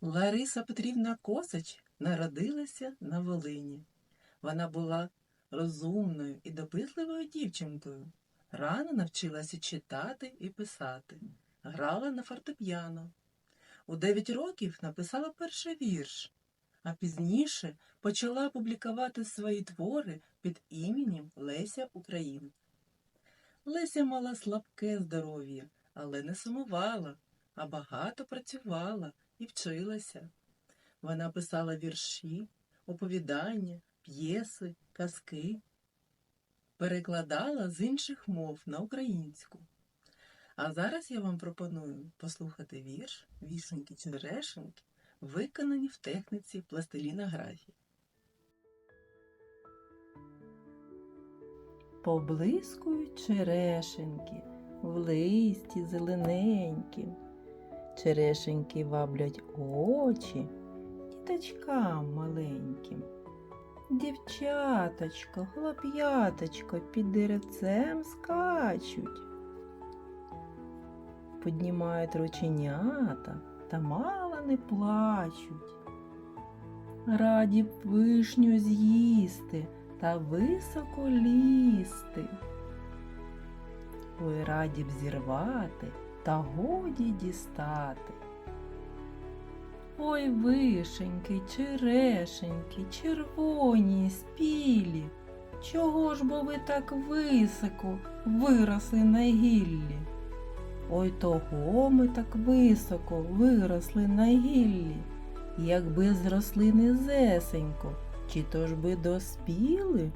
Лариса Петрівна Косач народилася на Волині. Вона була розумною і допитливою дівчинкою. Рано навчилася читати і писати, грала на фортепіано. У 9 років написала перший вірш, а пізніше почала публікувати свої твори під іменем Леся Українка. Леся мала слабке здоров'я, але не сумувала, а багато працювала і вчилася. Вона писала вірші, оповідання, п'єси, казки, перекладала з інших мов на українську. А зараз я вам пропоную послухати вірш Вішеньки Черешеньки, виконані в техніці пластилінографії. Поблискують черешеньки в листі зелененькім. Черешеньки ваблять очі діточкам маленьким. Дівчаточко, хлоп'яточко під деревцем скачуть. Піднімають рученята та мало не плачуть. Раді б вишню з'їсти та високо лізти. Ви раді б зірвати та годі дістати. Ой, вишеньки, черешеньки, червоні, спілі. Чого ж бо ви так високо виросли на гіллі? Ой того ми так високо виросли на гіллі, якби зросли низесенько, чи то ж би доспіли?